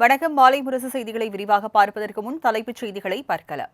வணக்கம் மாலை முரசு செய்திகளை விரிவாக பார்ப்பதற்கு முன் தலைப்புச் செய்திகளை பார்க்கலாம்.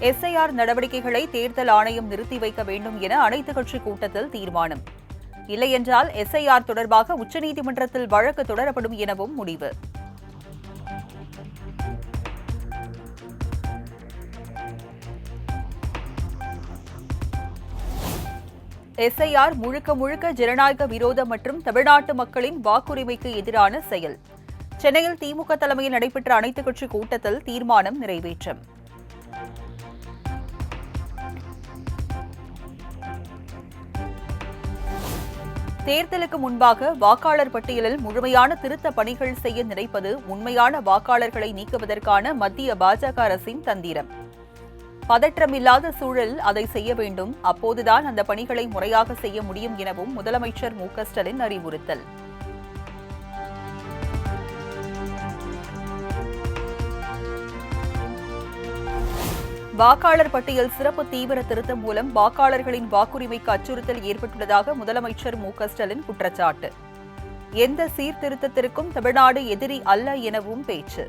எஸ்ஐஆர் நடவடிக்கைகளை தேர்தல் ஆணையம் நிறுத்தி வைக்க வேண்டும் என அனைத்துக் கட்சி கூட்டத்தில் தீர்மானம். இல்லையென்றால் எஸ்ஐஆர் தொடர்பாக உச்சநீதிமன்றத்தில் வழக்கு தொடரப்படும் எனவும் முடிவு. எஸ்ஐஆர் முழுக்க முழுக்க ஜனநாயக விரோத மற்றும் தமிழ்நாட்டு மக்களின் வாக்குரிமைக்கு எதிரான செயல். சென்னையில் திமுக தலைமையில் நடைபெற்ற அனைத்துக் கட்சி கூட்டத்தில் தீர்மானம் நிறைவேற்றம். தேர்தலுக்கு முன்பாக வாக்காளர் பட்டியலில் முழுமையான திருத்த பணிகள் செய்ய நினைப்பது உண்மையான வாக்காளர்களை நீக்குவதற்கான மத்திய பாஜக அரசின் தந்திரம். பதற்றமில்லாத சூழல் அதை செய்ய வேண்டும். அப்போதுதான் அந்த பணிகளை முறையாக செய்ய முடியும் எனவும் முதலமைச்சர் மு ஸ்டாலின் அறிவுறுத்தல். வாக்காளர் பட்டியல் சிறப்பு தீவிர திருத்தம் மூலம் வாக்காளர்களின் வாக்குரிமைக்கு அச்சுறுத்தல் ஏற்பட்டுள்ளதாக முதலமைச்சர் மு ஸ்டாலின் குற்றச்சாட்டு. எந்த சீர்திருத்தத்திற்கும் தமிழ்நாடு எதிரி அல்ல எனவும் பேச்சு.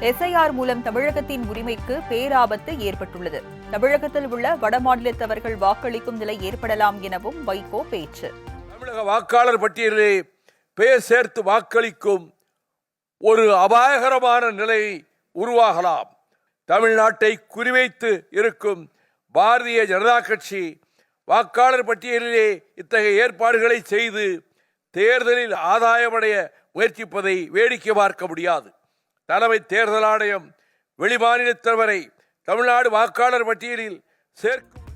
எஸ்ஐஆர் மூலம் தமிழகத்தின் உரிமைக்கு பேராபத்து ஏற்பட்டுள்ளது. தமிழகத்தில் உள்ள வடமாநிலத்தவர்கள் வாக்களிக்கும் நிலை ஏற்படலாம் எனவும் வைகோ பேச்சு. தமிழக வாக்காளர் பட்டியலிலே பெயர் சேர்த்து வாக்களிக்கும் ஒரு அபாயகரமான நிலை உருவாகலாம். தமிழ்நாட்டை குறிவைத்து இருக்கும் பாரதிய ஜனதா கட்சி வாக்காளர் பட்டியலிலே இத்தகைய ஏற்பாடுகளை செய்து தேர்தலில் ஆதாயமடைய முயற்சிப்பதை வேடிக்கை பார்க்க முடியாது. தலைமை தேர்தல் ஆணையம் வெளிமாநிலத்தவரை தமிழ்நாடு வாக்காளர் பட்டியலில் சேர்க்கும்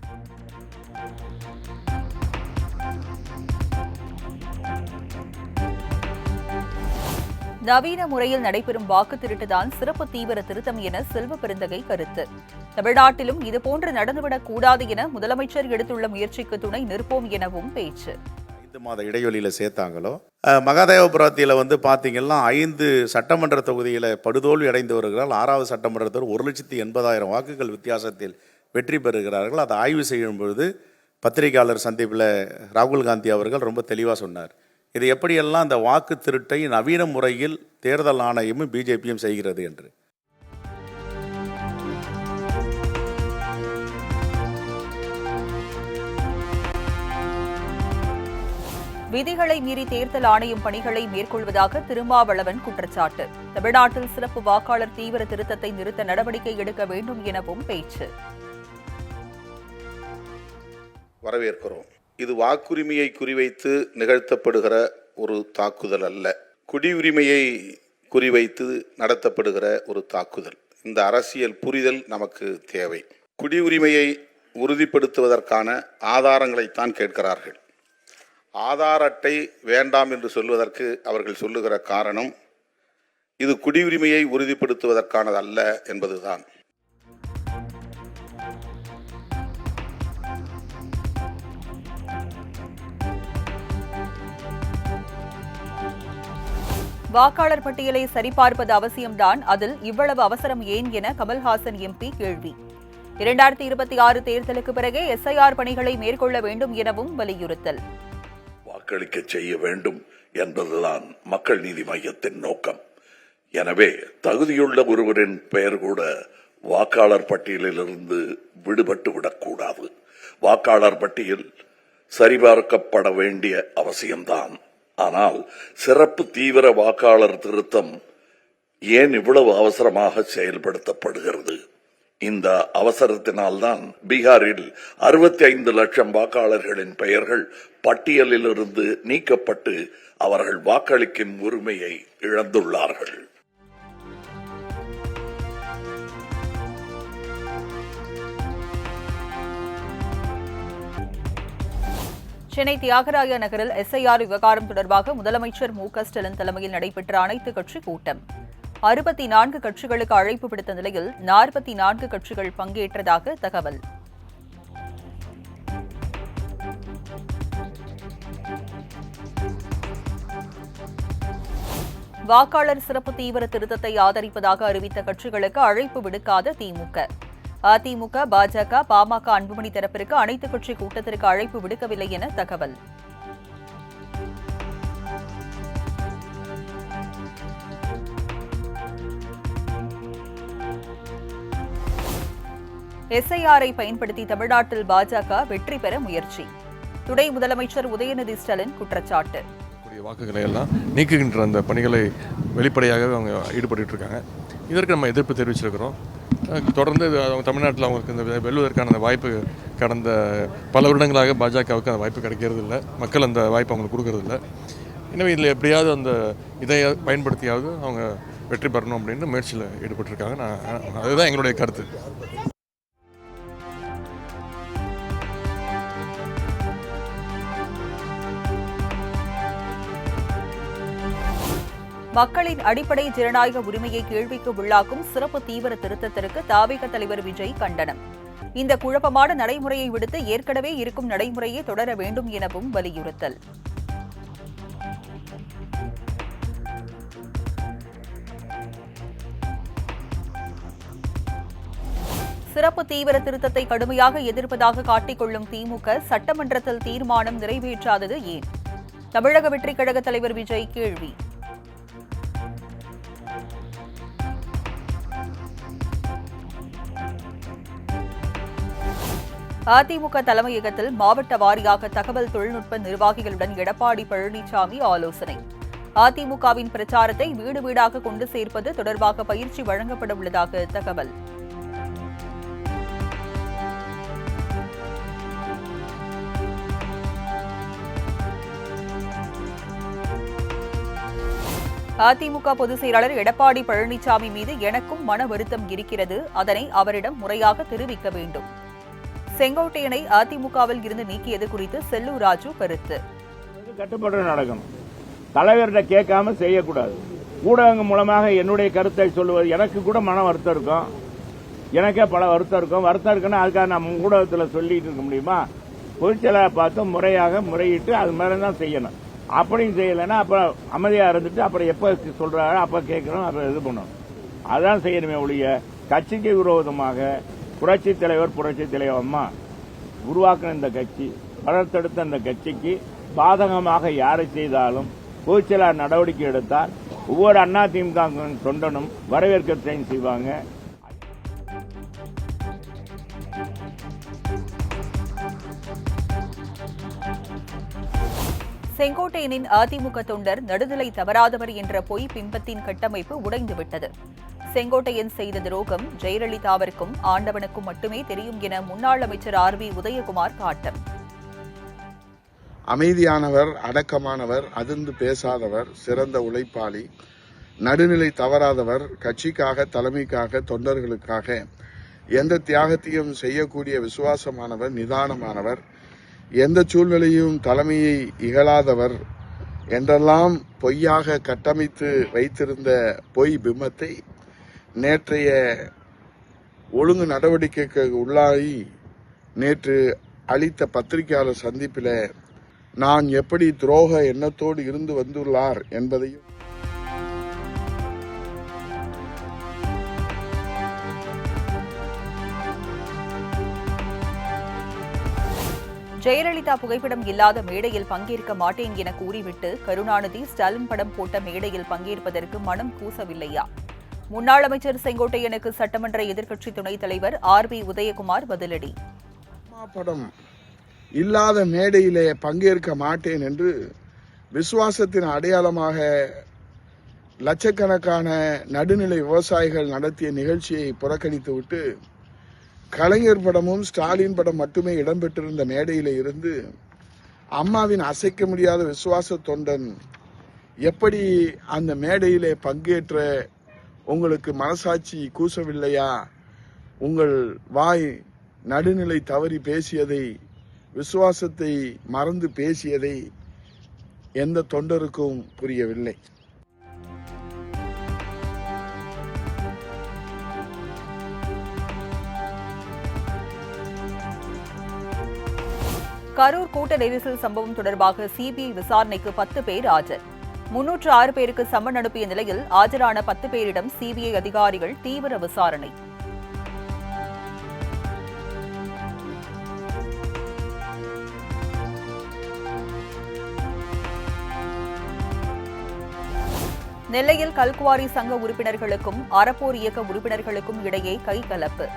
நவீன முறையில் நடைபெறும் வாக்கு திருட்டுதான் சிறப்பு தீவிர திருத்தம் என செல்வ பெருந்தகை கருத்து. தமிழ்நாட்டிலும் இதுபோன்று நடந்துவிடக் கூடாது என முதலமைச்சர் எடுத்துள்ள முயற்சிக்கு துணை நிற்போம் எனவும் பேச்சு. ஐந்து மாத இடைவெளியில் சேர்த்தாங்களோ? மகாதேவபுரத்தில் வந்து பார்த்தீங்கன்னா ஐந்து சட்டமன்ற தொகுதியில் படுதோல்வி அடைந்து ஆறாவது சட்டமன்றத்தில் ஒரு லட்சத்தி எண்பதாயிரம் வாக்குகள் வித்தியாசத்தில் வெற்றி பெறுகிறார்கள். அதை ஆய்வு செய்யும் பொழுது பத்திரிகையாளர் சந்திப்பில் ராகுல் காந்தி அவர்கள் ரொம்ப தெளிவாக சொன்னார். இது எப்படியெல்லாம் அந்த வாக்கு திருட்டை நவீன முறையில் தேர்தல் ஆணையமும் பிஜேபியும் செய்கிறது என்று. விதிகளை மீறி தேர்தல் ஆணையம் பணிகளை மேற்கொள்வதாக திருமாவளவன் குற்றச்சாட்டு. தமிழ்நாட்டில் சிறப்பு வாக்காளர் தீவிர திருத்தத்தை நிறுத்த நடவடிக்கை எடுக்க வேண்டும் எனவும் பேச்சு. வரவேற்கிறோம். இது வாக்குரிமையை குறிவைத்து நிகழ்த்தப்படுகிற ஒரு தாக்குதல் அல்ல. குடியுரிமையை குறிவைத்து நடத்தப்படுகிற ஒரு தாக்குதல். இந்த அரசியல் புரிதல் நமக்கு தேவை. குடியுரிமையை உறுதிப்படுத்துவதற்கான ஆதாரங்களைத்தான் கேட்கிறார்கள். ஆதார் அட்டை வேண்டாம் என்று சொல்வதற்கு அவர்கள் சொல்லுகிற காரணம் இது குடியுரிமையை உறுதிப்படுத்துவதற்கானதல்ல என்பதுதான். வாக்காளர் பட்டியலை சரிபார்ப்பது அவசியம்தான். அதில் இவ்வளவு அவசரம் ஏன் என கமல்ஹாசன் எம்பி கேள்வி. இரண்டாயிரத்தி இருபத்தி ஆறு தேர்தலுக்கு பிறகே எஸ்ஐஆர் பணிகளை மேற்கொள்ள வேண்டும் எனவும் வலியுறுத்தல். வாக்களிக்க செய்ய வேண்டும் என்பதுதான் மக்கள் நீதி மையத்தின் நோக்கம். எனவே தகுதியுள்ள ஒருவரின் பெயர் கூட வாக்காளர் பட்டியலிலிருந்து விடுபட்டு விடக்கூடாது. வாக்காளர் பட்டியல் சரிபார்க்கப்பட வேண்டிய அவசியம்தான். ஆனால் சிறப்பு தீவிர வாக்காளர் திருத்தம் ஏன் இவ்வளவு அவசரமாக செயல்படுத்தப்படுகிறது? இந்த அவசரத்தினால்தான் பீகாரில் அறுபத்தி ஐந்து லட்சம் வாக்காளர்களின் பெயர்கள் பட்டியலிலிருந்து நீக்கப்பட்டு அவர்கள் வாக்களிக்கும் உரிமையை இழந்துள்ளார்கள். சென்னை தியாகராய நகரில் எஸ்ஐஆர் விவகாரம் தொடர்பாக முதலமைச்சர் மு க ஸ்டாலின் தலைமையில் நடைபெற்ற அனைத்து கட்சி கூட்டம். அறுபத்தி நான்கு கட்சிகளுக்கு அழைப்பு விடுத்த நிலையில் நாற்பத்தி நான்கு கட்சிகள் பங்கேற்றதாக தகவல். வாக்காளர் சிறப்பு தீவிர திருத்தத்தை ஆதரிப்பதாக அறிவித்த கட்சிகளுக்கு அழைப்பு விடுக்காத திமுக. அதிமுக பாஜக பாமக அன்புமணி தரப்பிற்கு அனைத்துக் கட்சி கூட்டத்திற்கு அழைப்பு விடுக்கவில்லை என தகவல். எஸ்ஐஆரை பயன்படுத்தி தமிழ்நாட்டில் பாஜக வெற்றி பெற முயற்சி. துணை முதலமைச்சர் உதயநிதி ஸ்டாலின் குற்றச்சாட்டு. வாக்குகளை எல்லாம் நீக்குகின்ற அந்த பணிகளை வெளிப்படையாக அவங்க ஈடுபட்டு இருக்காங்க. இதற்கு நம்ம எதிர்ப்பு தெரிவிச்சிருக்கிறோம். தொடர்ந்து அவங்க தமிழ்நாட்டில் அவங்களுக்கு இந்த வெல்வதற்கான அந்த வாய்ப்பு கடந்த பல வருடங்களாக பாஜகவுக்கு அந்த வாய்ப்பு கிடைக்கிறது இல்லை மக்கள் அந்த வாய்ப்பு அவங்களுக்கு கொடுக்கறது இல்லை எனவே இதில் எப்படியாவது அந்த இதை பயன்படுத்தியாவது அவங்க வெற்றி பெறணும் அப்படின்னு முயற்சியில் ஈடுபட்டிருக்காங்க. நான் அதுதான் எங்களுடைய கருத்து. மக்களின் அடிப்படை ஜனநாயக உரிமையை கேள்விக்கு உள்ளாக்கும் சிறப்பு தீவிர திருத்தத்திற்கு தாவேக தலைவர் விஜய் கண்டனம். இந்த குழப்பமான நடைமுறையை விடுத்து ஏற்கனவே இருக்கும் நடைமுறையை தொடர வேண்டும் எனவும் வலியுறுத்தல். சிறப்பு தீவிர திருத்தத்தை கடுமையாக எதிர்ப்பதாக காட்டிக்கொள்ளும் திமுக சட்டமன்றத்தில் தீர்மானம் நிறைவேற்றாதது ஏன்? தமிழக வெற்றிக் கழக தலைவர் விஜய் கேள்வி. அதிமுக தலைமையகத்தில் மாவட்ட வாரியாக தகவல் தொழில்நுட்ப நிர்வாகிகளுடன் எடப்பாடி பழனிசாமி ஆலோசனை. அதிமுகவின் பிரச்சாரத்தை வீடு வீடாக கொண்டு சேர்ப்பது தொடர்பாக பயிற்சி வழங்கப்பட உள்ளதாக தகவல். அதிமுக பொதுச் செயலாளர் எடப்பாடி பழனிசாமி மீது எனக்கும் மன வருத்தம் இருக்கிறது. அதனை அவரிடம் முறையாக தெரிவிக்க வேண்டும். செங்கோட்டையனை அதிமுகவில் இருந்து நீக்கியது குறித்து செல்லூர் ராஜு கருத்து. கட்டுப்பாடு நடக்கணும். தலைவர்கிட்ட கேட்காம செய்யக்கூடாது. ஊடகங்கள் மூலமாக என்னுடைய கருத்தை சொல்லுவது எனக்கு கூட மன வருத்தம் இருக்கும். எனக்கே பல வருத்தம் இருக்கும். வருத்தம் இருக்குன்னா அதுக்காக நம்ம ஊடகத்தில் சொல்லிட்டு இருக்க முடியுமா? பொதுச்செயலாளரை பார்த்து முறையாக முறையிட்டு அது மாதிரி தான் செய்யணும். அப்படியும் செய்யலைன்னா அப்புறம் அமைதியாக இருந்துட்டு அப்புறம் எப்போ சொல்கிறாரோ அப்போ கேட்கணும் அப்புறம் இது பண்ணணும். அதான் செய்யணுமே ஒழிய கட்சிக்கு விரோதமாக புரட்சி தலைவர் புரட்சி தலைவர் அம்மா உருவாக்கின இந்த கட்சி வளர்த்தெடுத்த இந்த கட்சிக்கு பாதகமாக யாரை செய்தாலும் பொதுச்செயலாளர் நடவடிக்கை எடுத்தால் ஒவ்வொரு அண்ணா திமுக தொண்டனும் வரவேற்கத்தையும் செய்வாங்க. செங்கோட்டையனின் அதிமுக தொண்டர் நடுநிலை தவறாதவர் என்ற பொய் பிம்பத்தின் கட்டமைப்பு உடைந்துவிட்டது. செங்கோட்டையன் செய்த துரோகம் ஜெயலலிதாவிற்கும் ஆண்டவனுக்கும் மட்டுமே தெரியும் என முன்னாள் அமைச்சர் ஆர் பி உதயகுமார் காட்டம். அமைதியானவர் அடக்கமானவர் அதிர்ந்து பேசாதவர் சிறந்த உழைப்பாளி நடுநிலை தவறாதவர் கட்சிக்காக தலைமைக்காக தொண்டர்களுக்காக எந்த தியாகத்தையும் செய்யக்கூடிய விசுவாசமானவர் நிதானமானவர் எந்த சூழ்நிலையும் தலைமையை இகழாதவர் என்றெல்லாம் பொய்யாக கட்டமைத்து வைத்திருந்த பொய் பிம்பத்தை நேற்றைய ஒழுங்கு நடவடிக்கைக்கு உள்ளாகி நேற்று அளித்த பத்திரிகையாளர் சந்திப்பில் நான் எப்படி துரோக எண்ணத்தோடு இருந்து வந்துள்ளார் என்பதையும் ஜெயலலிதா புகைப்படம் இல்லாத மேடையில் பங்கேற்க மாட்டேன் என கூறிவிட்டு கருணாநிதி ஸ்டாலின் படம் போட்ட மேடையில் பங்கேற்பதற்கு மனம் கூசவில்லையா? முன்னாள் அமைச்சர் செங்கோட்டையனுக்கு சட்டமன்ற எதிர்க்கட்சி துணைத் தலைவர் ஆர் பி உதயகுமார் பதிலடி. அம்மா படம் இல்லாத மேடையிலே பங்கேற்க மாட்டேன் என்று விசுவாசத்தின் அடையாளமாக லட்சக்கணக்கான நடுநிலை விவசாயிகள் நடத்திய நிகழ்ச்சியை புறக்கணித்துவிட்டு கலைஞர் படமும் ஸ்டாலின் படம் மட்டுமே இடம்பெற்றிருந்த மேடையில் இருந்து அம்மாவின் அசைக்க முடியாத விசுவாச தொண்டன் எப்படி அந்த மேடையிலே பங்கேற்ற உங்களுக்கு மனசாட்சி கூசவில்லையா? உங்கள் வாய் நடுநிலை தவறி பேசியதை விசுவாசத்தை மறந்து பேசியதை எந்த தொண்டருக்கும் புரியவில்லை. கரூர் கூட்ட நெரிசல் சம்பவம் தொடர்பாக சிபிஐ விசாரணைக்கு பத்து பேர் ஆஜர். முன்னூற்று ஆறு பேருக்கு சம்மன் அனுப்பிய நிலையில் ஆஜரான பத்து பேரிடம் சிபிஐ அதிகாரிகள் தீவிர விசாரணை. நெல்லையில் கல்குவாரி சங்க உறுப்பினர்களுக்கும் அறப்போர் இயக்க உறுப்பினர்களுக்கும் இடையே கைகலப்பு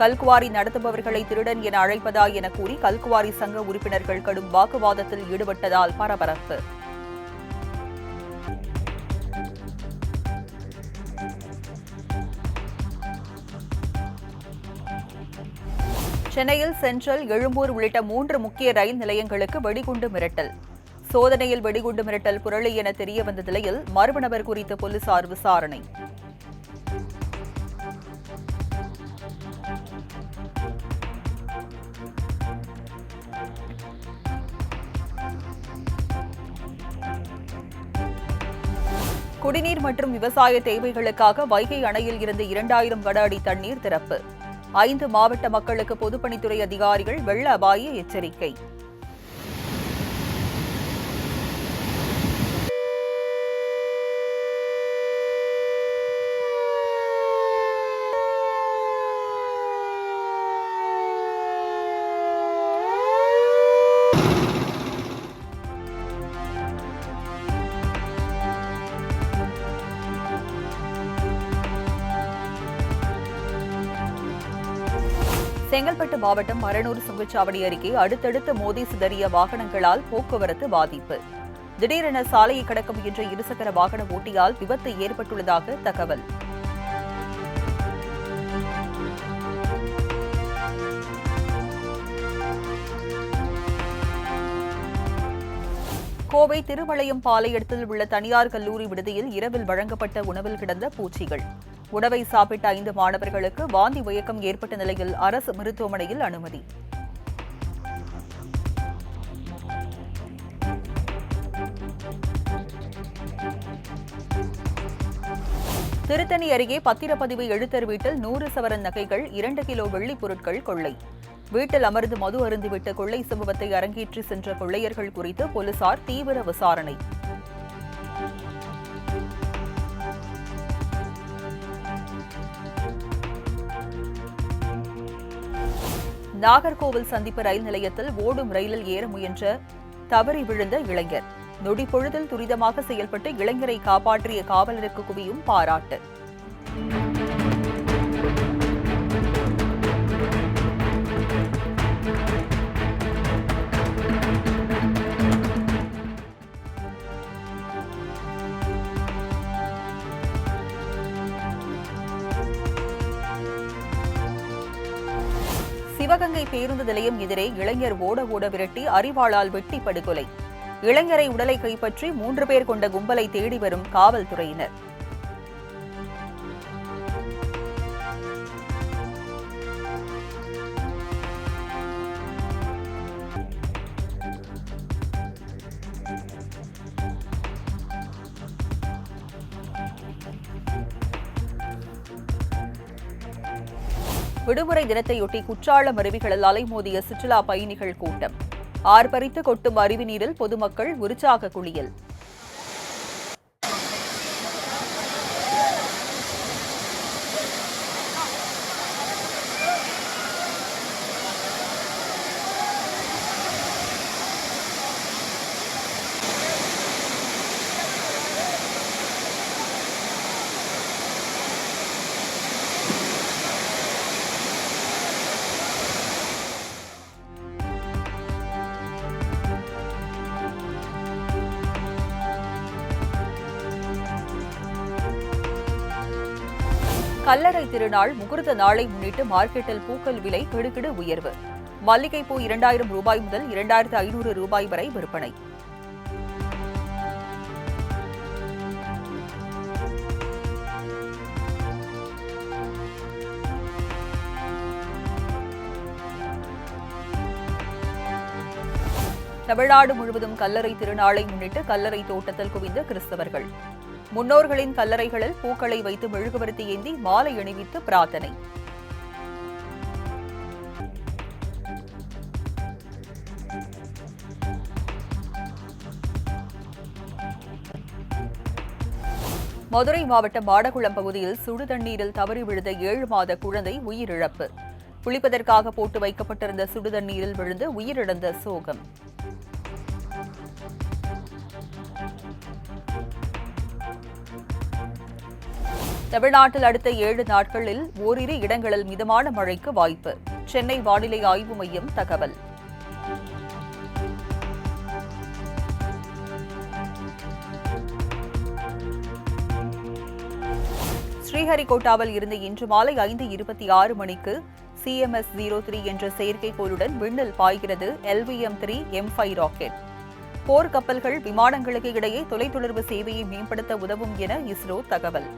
கல்குவாரி நடத்துபவர்களை திருடன் என அழைப்பதா என கூறி கல்குவாரி சங்க உறுப்பினர்கள் கடும் வாக்குவாதத்தில் ஈடுபட்டதால் பரபரப்பு. சென்னையில் சென்ட்ரல் எழும்பூர் உள்ளிட்ட மூன்று முக்கிய ரயில் நிலையங்களுக்கு வெடிகுண்டு மிரட்டல். சோதனையில் வெடிகுண்டு மிரட்டல் புரளி என தெரியவந்த நிலையில் மர்ம நபர் குறித்து போலீசார் விசாரணை. குடிநீர் மற்றும் விவசாய தேவைகளுக்காக வைகை அணையில் இருந்து இரண்டாயிரம் கன அடி தண்ணீர் திறப்பு. ஐந்து மாவட்ட மக்களுக்கு பொதுப்பணித்துறை அதிகாரிகள் வெள்ள அபாய எச்சரிக்கை. செங்கல்பட்டு மாவட்டம் மரனூர் சுங்கச்சாவடி அருகே அடுத்தடுத்து மோதி சிதறிய வாகனங்களால் போக்குவரத்து பாதிப்பு. திடீரென சாலையை கடக்க முயன்ற இருசக்கர வாகன ஓட்டியால் விபத்து ஏற்பட்டுள்ளதாக தகவல். கோவை திருமலையம் பாளையத்தில் உள்ள தனியார் கல்லூரி விடுதியில் இரவில் வழங்கப்பட்ட உணவில் கிடந்த பூச்சிகள். உணவை சாப்பிட்ட ஐந்து மாணவர்களுக்கு வாந்தி மயக்கம் ஏற்பட்ட நிலையில் அரசு மருத்துவமனையில் அனுமதி. திருத்தணி அருகே பத்திரப்பதிவு எழுத்தர் வீட்டில் நூறு சவரன் நகைகள் இரண்டு கிலோ வெள்ளிப் பொருட்கள் கொள்ளை. வீட்டில் அமர்ந்து மது அருந்துவிட்டு கொள்ளை சம்பவத்தை அரங்கேற்றி சென்ற கொள்ளையர்கள் குறித்து போலீசார் தீவிர விசாரணை. நாகர்கோவில் சந்திப்பு ரயில் நிலையத்தில் ஓடும் ரயிலில் ஏற முயன்ற தவறி விழுந்த இளைஞர். நொடிப்பொழுதில் துரிதமாக செயல்பட்டு இளைஞரை காப்பாற்றிய காவலருக்கு குவியும் பாராட்டு. சிவகங்கை பேருந்து நிலையம் எதிரே இளைஞர் ஓட ஓட விரட்டி அறிவாளால் வெட்டி படுகொலை. இளைஞரை உடலை கைப்பற்றி மூன்று பேர் கொண்ட கும்பலை தேடி வரும் காவல்துறையினர். விடுமுறை தினத்தையொட்டி குற்றாலம் அருவிகளில் அலைமோதிய சுற்றுலா பயணிகள் கூட்டம். ஆர்ப்பரித்து கொட்டும் அருவி நீரில் பொதுமக்கள் உற்சாக குளியல். கல்லறை திருநாள் முகூர்த்த நாளை முன்னிட்டு மார்க்கெட்டில் பூக்கள் விலை கிடுகிடு உயர்வு. மல்லிகைப்பூ இரண்டாயிரம் ரூபாய் முதல் இரண்டாயிரத்து ஐநூறு ரூபாய் வரை விற்பனை. தமிழ்நாடு முழுவதும் கல்லறை திருநாளை முன்னிட்டு கல்லறை தோட்டத்தில் குவிந்த கிறிஸ்தவர்கள். முன்னோர்களின் கல்லறைகளில் பூக்களை வைத்து மெழுகுவர்த்தி ஏந்தி மாலை அணிவித்து பிரார்த்தனை. மதுரை மாவட்டம் மாடகுளம் பகுதியில் சுடு தண்ணீரில் தவறி விழுந்த ஏழு மாத குழந்தை உயிரிழப்பு. குளிப்பதற்காக போட்டு வைக்கப்பட்டிருந்த சுடு தண்ணீரில் விழுந்து உயிரிழந்த சோகம். தமிழ்நாட்டில் அடுத்த ஏழு நாட்களில் ஓரிரு இடங்களில் மிதமான மழைக்கு வாய்ப்பு. சென்னை வானிலை ஆய்வு மையம் தகவல். ஸ்ரீஹரிகோட்டாவில் இருந்து இன்று மாலை ஐந்து இருபத்தி ஆறு மணிக்கு சிஎம்எஸ் ஜீரோ த்ரீ என்ற செயற்கைக்கோளுடன் விண்ணில் பாய்கிறது LVM three M five rocket. போர் கப்பல்கள் விமானங்களுக்கு இடையே தொலைத்தொடர்பு சேவையை மேம்படுத்த உதவும் என இஸ்ரோ தகவல்.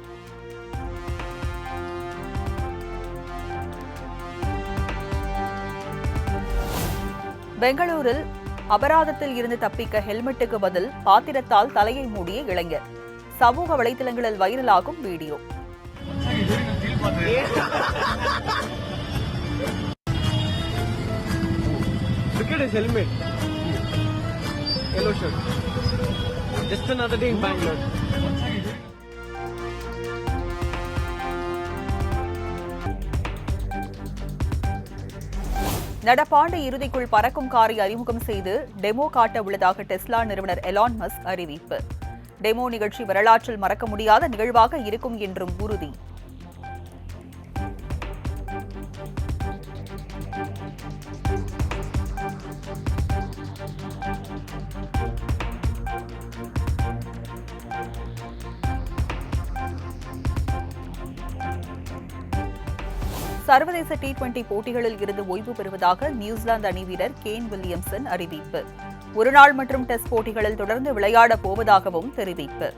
பெங்களூரில் அபராதத்தில் இருந்து தப்பிக்க ஹெல்மெட்டுக்கு பதில் பாத்திரத்தால் தலையை மூடிய இளைஞர். சமூக வலைதளங்களில் வைரலாகும் video. Helmet Just another day in Bangalore. நடப்பாண்டு இறுதிக்குள் பறக்கும் காரை அறிமுகம் செய்து டெமோ காட்ட உள்ளதாக டெஸ்லா நிறுவனர் எலான் மஸ்க் அறிவிப்பு. டெமோ நிகழ்ச்சி வரலாற்றில் மறக்க முடியாத நிகழ்வாக இருக்கும் என்றும் உறுதி. சர்வதேச டி டுவெண்டி போட்டிகளில் இருந்து ஓய்வு பெறுவதாக நியூசிலாந்து அணி வீரர் கேன் வில்லியம்சன் அறிவிப்பு. ஒருநாள் மற்றும் டெஸ்ட் போட்டிகளில் தொடர்ந்து விளையாடப் போவதாகவும் தெரிவிப்பு.